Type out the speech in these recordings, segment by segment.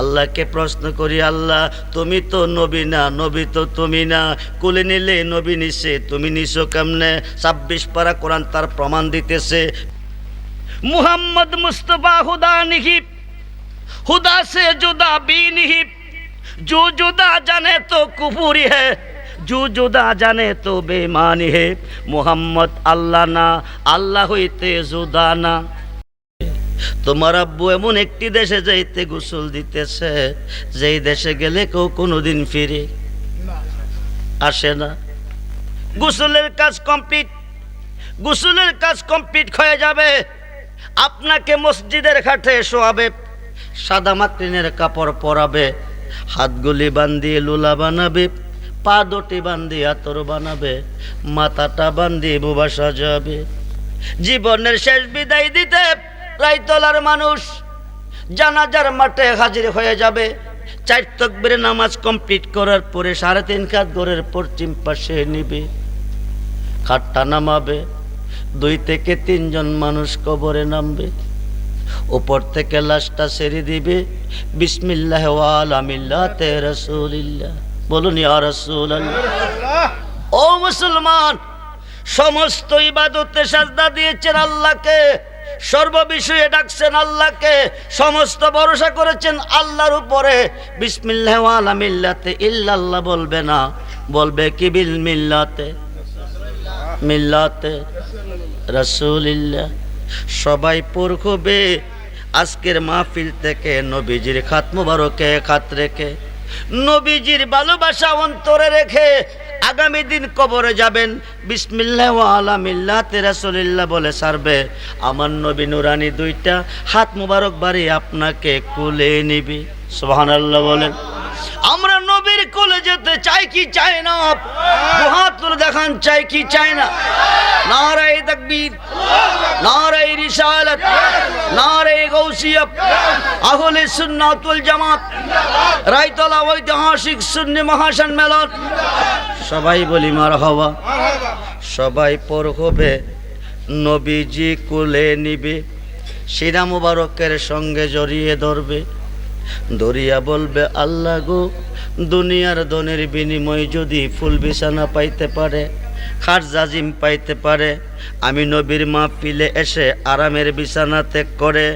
আল্লাহকে প্রশ্ন করি, আল্লাহ, তুমি তো নবী না, নবী তো তুমি না। কুলে নিলে নবী নিছে, তুমি নিছো কেমনে? ছাব্বিশ পারা কোরআন তার প্রমাণ দিতেছে। মুহাম্মদ মুস্তফা হুদা নিহিব, হুদা সে জুদা বি নিহিব। জু জুদা জানে তো কুপুরি হে, জু জুদা জানে তো বেমানি হে। মুহাম্মদ আল্লাহ না, আল্লাহ হইতে জুদা না। তোমার আব্বু এমন একটি দেশে যাইতে গোসল দিতেছে, যেই দেশে গেলে কেউ কোনোদিন ফিরে আসে না। গোসলের কাজ কমপ্লিট গোসলের কাজ কমপ্লিট হয়ে যাবে। আপনাকে মসজিদের ঘাটে শোয়াবে, সাদা মাকড়িনের কাপড় পরাবে, হাতগুলি বান্ধিয়ে লুলা বানাবে, পা দুটি বান্ধিয়ে আতর বানাবে, মাথাটা বান্ধিয়ে বুবা সাজাবে। জীবনের শেষ বিদায় দিতে রাইতলার মানুষ জানাজার মাঠে হাজির হয়ে যাবে। চার তকবিরে নামাজ কমপ্লিট করার পরে সাড়ে তিন খাত ঘরের পশ্চিম পাশে নিবে। খাটটা নামাবে। দুই থেকে তিনজন মানুষ কবরে নামবে। উপর থেকে লাশটা সেরে দিবে। বিসমিল্লাহ আলামিল্লাহ তে বলুন, ইয়া রসুল ও মুসলমান, সমস্ত ইবাদতে সাজদা দিয়েছেন আল্লাহকে। সর্ববিষয়ে ডাকছেন আল্লাহকে, সমস্ত ভরসা করেছেন আল্লাহর উপরে। বিসমিল্লাহ আলামিল্লাতে ইল্লাল্লাহ বলবে না, বলবে কি বিল মিল্লাতে? মিল্লাতে রসুলিল্লাহ। সবাই পড়বে আজকের মাহফিল থেকে নবীজির খাত মুবারকে, খাত রেখে। নবীজির ভালোবাসা অন্তরে রেখে আগামী দিন কবরে যাবেন। বিসমিল্লাহ আলামিল্লাহ তেরাসলিল্লাহ বলে সারবে। আমার নবী নুরানি দুইটা হাত মুবারক বাড়ি আপনাকে কুলে নিবি। সোহান আল্লাহ বলেন। আমরা নবীর কোলে যেতে চাই কি চাই না? হাত তুলে দেখান চাই কি চাই না? নারায় তাকবীর। নারায় রিসালাত, নারায় গৌসিয়ত, আহলে সুন্নাতুল জামাত, রায়তলা ঐতিহাসিক সুন্নি মহাসন মেলন সবাই বলি মার হওয়া সবাই পর হবে নবীজি কুলে নিবে সিরা মুবারকের সঙ্গে জড়িয়ে ধরবে। দরিয়া বলবে, আল্লাহ গো, দুনিয়ার দনের বিনিময় যদি ফুল বিছানা পাইতে পারে খাট জাজিম পাইতে পারে। আমি নবীর মা পিলে এসে আরামের বিছানা ত্যাগ করে,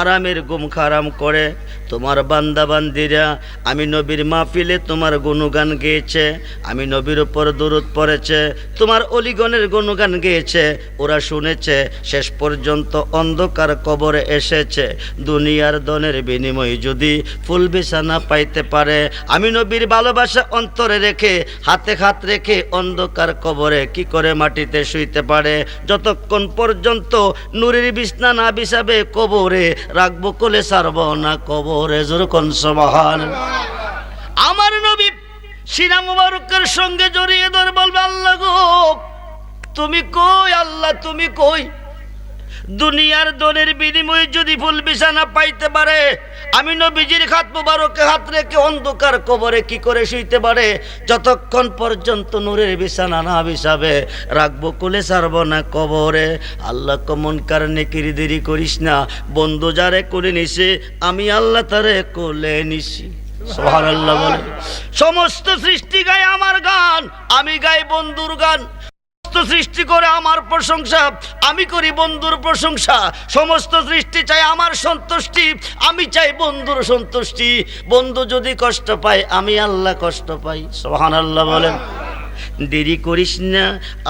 আরামের গুম খারাম করে। তোমার বান্দা বান্দিরা আমি নবীর মা পিলে তোমার গুণগান গেয়েছে। আমি নবীর উপর দূরত পড়েছে, তোমার অলিগণের গুণগান গেয়েছে। ওরা শুনেছে, শেষ পর্যন্ত অন্ধকার কবরে এসেছে। দুনিয়ার দনের বিনিময় যদি ফুল বিছানা পাইতে পারে, আমি নবীর ভালোবাসা অন্তরে রেখে, হাতে হাত রেখে অন্ধকার কবরে কি করে মাটিতে শুইতে পারে? যতক্ষণ পর্যন্ত নুরের বিছনা না বিছাবে কবরে, রাখব কোলে, সারব না কবরে। জোরকন, সবাহান। আমার নবী সিনা মুবারকের সঙ্গে জড়িয়ে ধর বলবে, আল্লাহ গো, তুমি কই? আল্লাহ, তুমি কই? দুনিয়ার দনের বিনিময়ে যদি ফুল বিছানা পাইতে পারে, আমি নবীজির খাত মুবারকে হাত রেখে অন্ধকার কবরে কি করে শুইতে পারে? যতক্ষণ পর্যন্ত নূরের বিছানা না বিছাবে, রাখব কোলে, ছাড়ব না কবরে। আল্লাহ কমন কারণে কিরি দেরি করিস না। বন্ধু যারে করে নিছে, আমি আল্লাহ তারে কোলে নিছি। সমস্ত সৃষ্টি গায় আমার গান, আমি গাই বন্ধুর গান। সৃষ্টি করে আমার প্রশংসা, আমি করি বন্ধুর প্রশংসা। সমস্ত সৃষ্টি চাই আমার সন্তুষ্টি, আমি চাই বন্ধুর সন্তুষ্টি। বন্ধু যদি কষ্ট পায়, আমি আল্লাহ কষ্ট পাই। সোহান আল্লাহ বলেন। দেরি করিস না,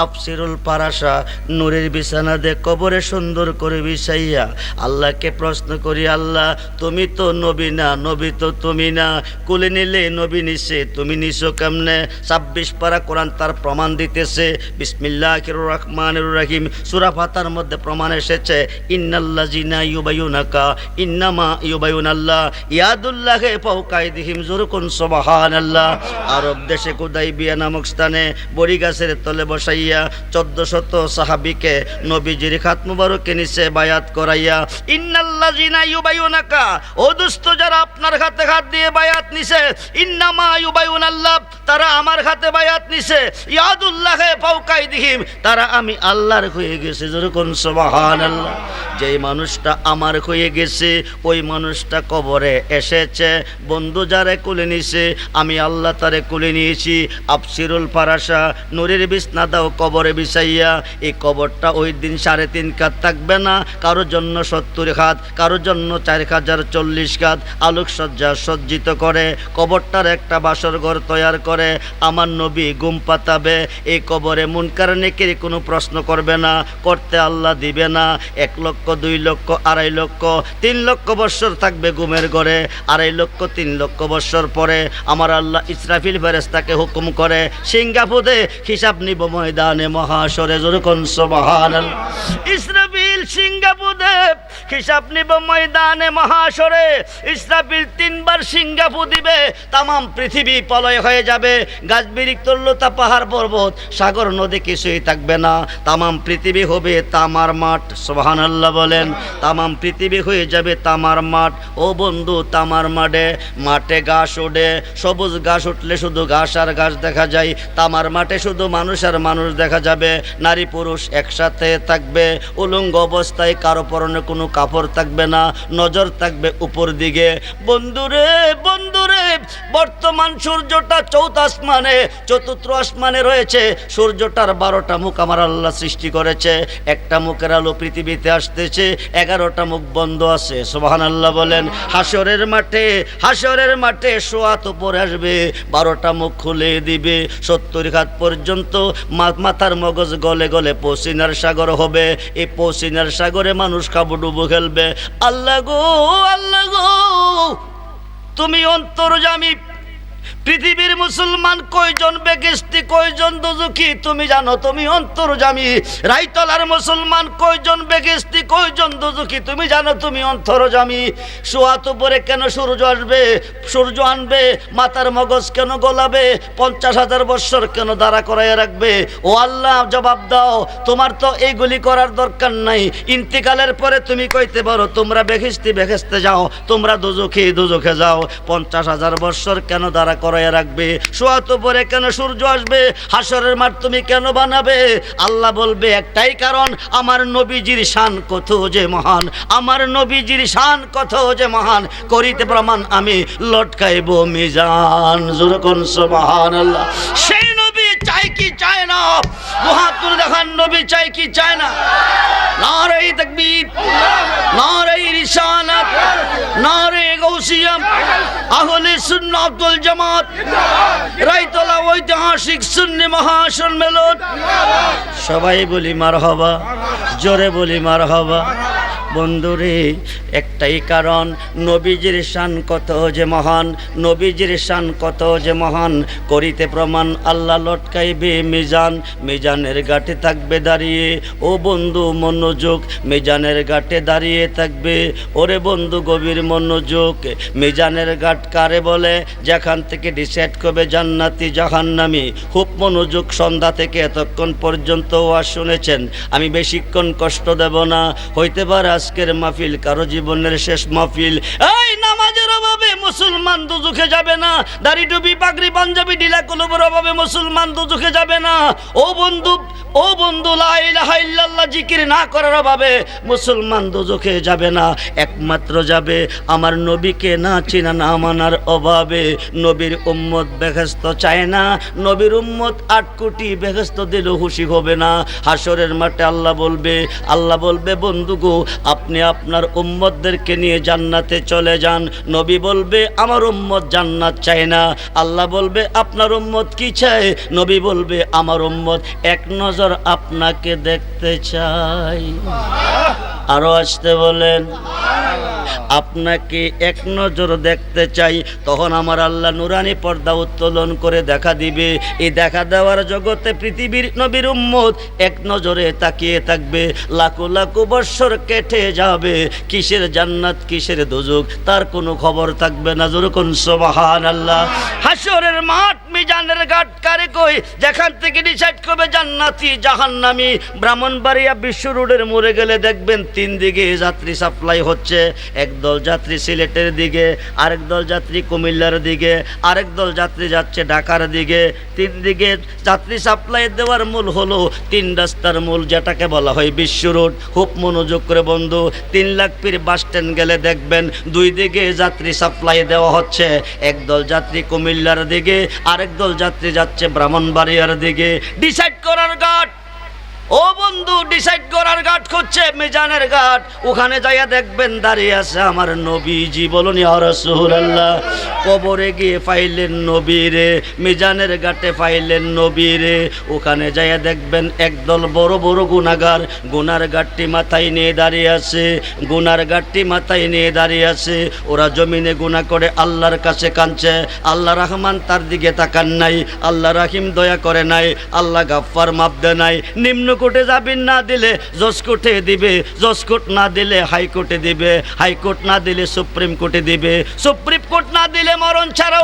আফসিরুল পারাসা নূরের বিছানা দে, কবরে সুন্দর করে বিছাইয়া আল্লাহকে প্রশ্ন করি, আল্লাহ, তুমি তো নবী না, নবী তো তুমি না, কুলে নিলে নবী নিছে, তুমি নিছো কেমনে? ছাব্বিশ পারা কোরআন তার প্রমাণ দিতেছে বিসমিল্লাহ রহমানুর রাহিম, সুরা ফাতার মধ্যে প্রমাণ এসেছে ইন্নাল্লা জিনা ইউবায়ুনাকা, ইন্নামা ইউবায়ুন আল্লাহ ইয়াদুল্লাহে ফৌকাইদিহিম জুরকুন সোবাহান আল্লাহ আরব দেশে কুদাই বিয়া নামক স্থানে বড়ি গাছের তলে বসাইয়া চোদ্দ শত সাহাবিকে নবীজির খাত মুবারকে নিচে বায়াত করাইয়া যারা আপনার দিয়ে বায়াত নিছে, ইন্নামা তারা আমার বায়াত নিছে, ইয়াদুল্লাহে তারা আমি আল্লাহর হয়ে গেছে যেই মানুষটা আমার হয়ে গেছে, ওই মানুষটা কবরে এসেছে। বন্ধু যারে কুলে নিছে, আমি আল্লাহ তারে কুলে নিয়েছি। আফসিরুল ফারাসা, নুরের বিছনা দাও কবরে বিছাইয়া, এই কবরটা ওই দিন সাড়ে তিন কাত থাকবে না। কারোর জন্য সত্তর খাত, কারোর জন্য চার হাজার চল্লিশ খাত। আলোকসজ্জা সজ্জিত করে, কবরটার একটা বাসর ঘর তৈয়ার করে। আমার নবী গুম পাতাবে, এই কবরে মুনকার নেকের কোনো প্রশ্ন করবে না, করতে আল্লাহ দিবে না। এক লক্ষ দুই লক্ষ, আড়াই লক্ষ, তিন লক্ষ বৎসর থাকবে গুমের ঘরে। আড়াই লক্ষ, তিন লক্ষ বৎসর পরে আমার আল্লাহ ইসরাফিল ফেরেস্তাকে হুকুম করে, সিঙ্গাপুরে হিসাব নিব ময়দানে মহাসরে জোরকন সোবাহান ইসরাফিল সিঙ্গাপুরে। হিসাব নিব ময়দানে মহাসরে ইসরাফিল তিনবার সিঙ্গাপু দিবে। তামাম পৃথিবী পলয় হয়ে যাবে। গাছ বিরিক্তল্যতা পাহাড় পর্বত, সাগর, নদী কিছুই থাকবে না। তামাম পৃথিবী হবে তামার মাঠ সোহান আল্লাহ বলেন। তামাম পৃথিবী হয়ে যাবে তামার মাঠ। ও বন্ধু, তামার মাঠে মাঠে ঘাস ওঠে। সবুজ ঘাস উঠলে শুধু ঘাস আর ঘাস দেখা যায়। তামার মাঠে শুধু মানুষ আর মানুষ দেখা যাবে। নারী পুরুষ একসাথে থাকবে। উলঙ্গ অবস্থায় কারও পরনে কোনো কাপড় থাকবে না, নজর থাকবে উপর দিকে। বন্ধুরে বন্ধুরে, বর্তমান সূর্যটা চৌথ আসমানে, চতুর্থ আসমানে রয়েছে। সূর্যটার বারোটা মুখ আমার আল্লাহ সৃষ্টি করেছে। একটা মুখের আলো পৃথিবীতে আসতেছে, এগারোটা মুখ বন্ধ আছে। সোহান আল্লাহ বলেন, হাসরের মাঠে হাসরের মাঠে সোয়াত উপরে আসবে। বারোটা মুখ খুলে দিবে। সত্তর ঘাত পর্যন্ত মাথার মগজ গলে গলে পশ্চিনার সাগর হবে। এই পশ্চিনার সাগরে মানুষ কাবুডুবু খেলবে। আল্লাহ গো আল্লাহ গো তুমি অন্তর্জামী পৃথিবীর মুসলমান কয়জন বেগেস্তি, কয়জন দুজুকি তুমি জানো, তুমি অন্তর্জামী। রাইতলার মুসলমান কয়জন বেগেস্তি, কয়জন দুজুকি তুমি জানো, তুমি অন্তর্জামী। সোয়াত উপরে কেন সূর্য আসবে? সূর্য আনবে মাতার মগজ কেন গলাবে? পঞ্চাশ হাজার বৎসর কেন দাঁড়া করাইয়া রাখবে? ও আল্লাহ, জবাব দাও, তোমার তো এইগুলি করার দরকার নাই। ইন্তিকালের পরে তুমি কইতে পারো, তোমরা বেঘিস্তি বেঘেস্তে যাও, তোমরা দুজুখে দুজুখে যাও। পঞ্চাশ হাজার বৎসর কেন দাঁড়া করাইয়া রাখবে। সোয়াত পরে কেন সূর্য আসবে? হাসরের মাঠ তুমি কেন বানাবে? আল্লাহ বলবে, একটাই কারণ, আমার নবীজির শান কত যে মহান, আমার নবীজির শান কত যে মহান, করিতে প্রমাণ আমি লটকাইব মিজান। জুরকন মহান আল্লাহ। সেই নবী চাই কি চায় না? নবী চাই কি চায় না? গৌসিয়াম আব্দুল জামাত ঐতিহাসিক সুন্নি মহাসম্মেলন সবাই বলি মার হবা জোরে বলি মার হবা বন্ধুরে, একটাই কারণ, নবীজির শান কত যে মহান, নবীজির শান কত যে মহান, করিতে প্রমাণ আল্লাহ লটকাইবে মিজান মিজান মিজানের গাটে থাকবে দাঁড়িয়ে। ও বন্ধু, মনোযোগ, মিজানের গাটে দাঁড়িয়ে থাকবে। ওরে বন্ধু, গভীর মনোযোগ, মিজানের গাট কারে বলে? যেখান থেকে ডিসাইড করবে জান্নাতি জাহান্নামি। খুব মনোযোগ সন্ধ্যা থেকে এতক্ষণ পর্যন্ত ওয়াজ শুনেছেন। আমি বেশিক্ষণ কষ্ট দেব না। হইতে পারে আজকের মাহফিল, কারও জীবনের শেষ মাহফিল। এই অভাবে মুসলমান দুজুখে যাবে না। দাড়ি টুপি, পাগড়ি, পাঞ্জাবি ডিলা কলবের অভাবে মুসলমান দুজুখে যাবে না। ও বন্ধু ও বন্ধু, লা ইলাহা ইল্লাল্লাহ জিকির না করার অভাবে মুসলমান দুজুখে যাবে না। একমাত্র যাবে আমার নবীকে না চিনা, না মানার অভাবে। নবীর উম্মত বেহেস্ত চায় না। নবীর উম্মত আট কোটি বেহেস্ত দিলেও খুশি হবে না। হাসরের মাঠে আল্লাহ বলবে আল্লাহ বলবে, বন্ধু গো, আপনি আপনার উম্মতদেরকে নিয়ে জান্নাতে চলে যান। নবী বলবে আমার উম্মত জান্নাত চায় না। আল্লাহ বলবে, আপনার উম্মত কি চায়? নবী বলবে, আমার উম্মত এক নজর আপনাকে দেখতে চাই। আরও আসতে বলেন। আপনাকে এক নজর দেখতে চাই, তখন আমার আল্লাহ নুরানি পর্দা উত্তোলন করে দেখা দিবে। এই দেখা দেওয়ার জগতে পৃথিবীর নবীর উম্মত এক নজরে তাকিয়ে থাকবে। লাখো লাখো বৎসর কেটে যাবে। কিসের জান্নাত, কিসের দুজুক তার কোনো খবর থাকবে না। যেরকম সোবাহান আল্লাহ হাসরের মাঠ, মিজানের ঘাট কারে কই যেখান থেকে ডিসাইড করবে জান্নাতি জাহান্নামি। ব্রাহ্মণবাড়িয়া বিশ্ব রোডের মরে গেলে দেখবেন তিন দিকে যাত্রী সাপ্লাই হচ্ছে একদল যাত্রী সিলেটের দিকে, আরেক দল যাত্রী কুমিল্লার দিকে, আরেক দল যাত্রী যাচ্ছে ঢাকার দিকে। তিন দিকে যাত্রী সাপ্লাই দেওয়ার মূল হলো তিন রাস্তার মূল, যেটাকে বলা হয় বিশ্ব রোড। খুব মনোযোগ করে বন্ধু, তিন লাখ পীর বাস স্ট্যান্ড গেলে দেখবেন দুই দিকে যাত্রী সাপ্লাই দেওয়া হচ্ছে। একদল যাত্রী কুমিল্লার দিকে, আরেক দল যাত্রী যাচ্ছে ব্রাহ্মণবাড়িয়ার দিকে। ডিসাইড করার ঘাট! ও বন্ধু ডিসাইড করার ঘাট খুঁজছে, মিজানের ঘাট। ওখানে যাইয়া দেখবেন দাঁড়িয়ে আছে আমার নবীজি। বলুন কবরে গিয়ে পাইলেন নবীরে মিজানের ঘাটে পাইলেন নবীরে ওখানে যাইয়া দেখবেন একদল বড় বড় গুণাগার গুনার ঘাটটি মাথায় নিয়ে দাঁড়িয়ে আছে, গুনার ঘাটটি মাথায় নিয়ে দাঁড়িয়ে আছে। ওরা জমিনে গুণা করে আল্লাহর কাছে কাঁদছে, আল্লাহ রহমান তার দিকে তাকান নাই, আল্লাহ রাহিম দয়া করে নাই, আল্লাহ গাফফার মাপ দেয় নাই, নিম্ন কোর্টে যাবেন না দিলে জজ কোর্টে দিবে, জজ কোর্ট না দিলে হাইকোর্টে দিবে, হাইকোর্ট না দিলে সুপ্রিম কোর্টে দিবে। সুপ্রিম কোর্ট না দিলে মরণ ছাড়া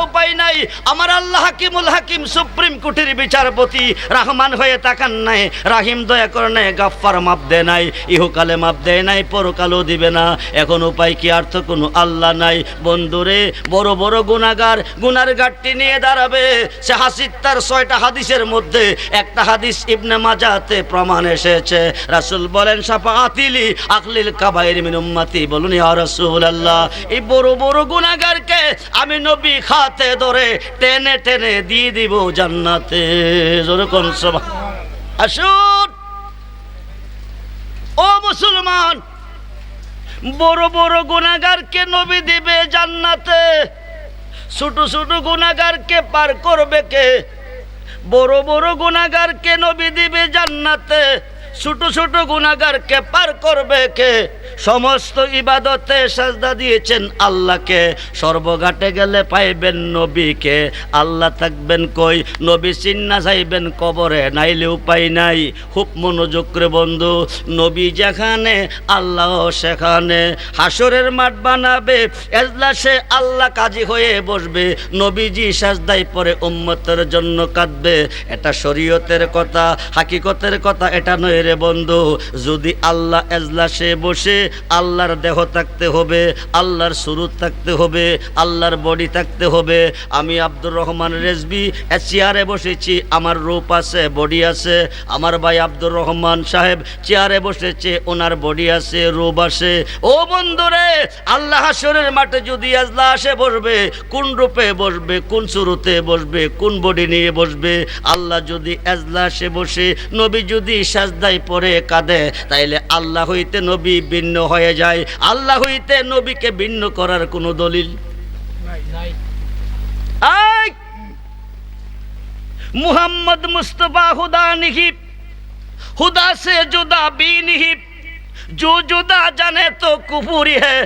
নাই, আমার আল্লাহ হাকিমুল হাকিম, সুপ্রিম কোর্টের বিচারপতি, রহমান হয়ে তাকান নাই, রাহিম দয়া করে নাই গাফফার মাপ দেয় নাই, ইহকালে মাপ দেয় নাই, পরকালও দিবে না, এখন উপায় কি, আর তো কোনো আল্লাহ নাই। বন্ধুরে, বড় বড় গুণাগার গুনার গাঠটি নিয়ে দাঁড়াবে সে হাসির তার ছয়টা হাদিসের মধ্যে একটা হাদিস ইবনে মাজাতে প্রমাণ এসেছে। রাসূল বলেন সাফা আতিলি আকলিল কাবাইর মিন উম্মতি, বলুন ইয়া রাসূলুল্লাহ, এই বড় বড় গুনাহগারকে আমি নবী খাতে ধরে টেনে টেনে দিয়ে দিব জান্নাতে। জোরে কোন সভা আসুন। ও মুসলমান, বড় বড় গুনাহগারকে নবী দিবে জান্নাতে। ছোট ছোট গুনাহগারকে পার করবে কে? বড় বড় গুনাহগারকে নবী দিবে জান্নাতে। ছোট ছোট গুনাহগারকে পার করবে কে? সমস্ত ইবাদতে সাজদা দিয়েছেন আল্লাহকে। সর্বঘাটে গেলে পাইবেন নবীকে। আল্লাহ থাকবেন কই? নবী চিন্না যাইবেন কবরে, নাইলে উপায় নাই। খুব মনোযোগ করে বন্ধু, নবী যেখানে, আল্লাহ সেখানে। হাসরের মাঠ বানাবে, এজলাসে আল্লাহ কাজী হয়ে বসবে। নবীজি সাজদাই পরে উম্মতের জন্য কাঁদবে। এটা শরীয়তের কথা, হাকিকতের কথা, এটা নয় রে বন্ধু। যদি আল্লাহ এজলাসে বসে আল্লাহর দেহ থাকতে হবে, আল্লাহর সুরুত থাকতে হবে, আল্লাহর বডি থাকতে হবে। আমি আব্দুর রহমান রেজবি চেয়ারে বসেছি, আমার রূপ আছে, বডি আছে। আমার ভাই আব্দুর রহমান সাহেব চেয়ারে বসেছে, ওনার বডি আছে, রূপ আছে। ও বন্ধুরে, আল্লাহ হাসরের মাঠে যদি আজলা আসে বসবে, কোন রূপে বসবে, কোন শুরুতে বসবে, কোন বডি নিয়ে বসবে? আল্লাহ যদি এজলা আসে বসে, নবী যদি সাজদাই পরে কাঁদে, তাইলে আল্লাহ হইতে নবী ভিন্ন ভিন্ন হয়ে যায়। আল্লাহ হইতে নবীকে ভিন্ন করার কোনো দলিল? মুহাম্মদ মুস্তফা হুদা নিহিপ হুদা সে জুদা বি নিহিপ জু জুদা জানে তো কুপুরি হে,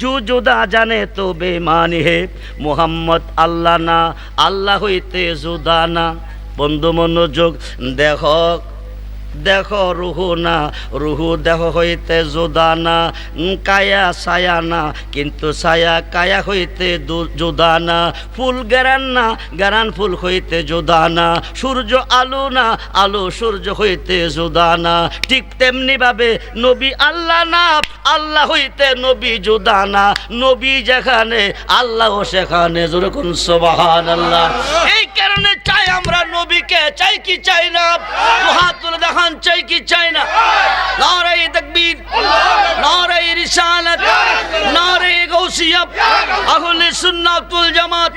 জু জুদা জানে তো বেমানি হে। মুহাম্মদ আল্লাহ না, আল্লাহ হইতে জুদা না। বন্ধু মনোযোগ দেখক দেখো রুহু না, রুহু দেহ হইতে জোদা না কায়া ছায়া না, কিন্তু ছায়া কায়া হইতে জোদা না, ফুল গেরান না, গেরান ফুল হইতে জোদা না, সূর্য আলো না, আলো সূর্য হইতে জোদা না, ঠিক তেমনি ভাবে নবী আল্লাহ না, আল্লাহ হইতে নবী জোদা না, নবী যেখানে আল্লাহ সেখানে যেরকম সোবাহান আল্লাহ এই কারণে চাই আমরা নবীকে, চাই কি চাই না? হাত তুলে দেখান চাই কি চাই না নারাই তকবীর নারাই রিসালাত নারাই গৌসিয়া আহলে সুন্নাতুল জামাত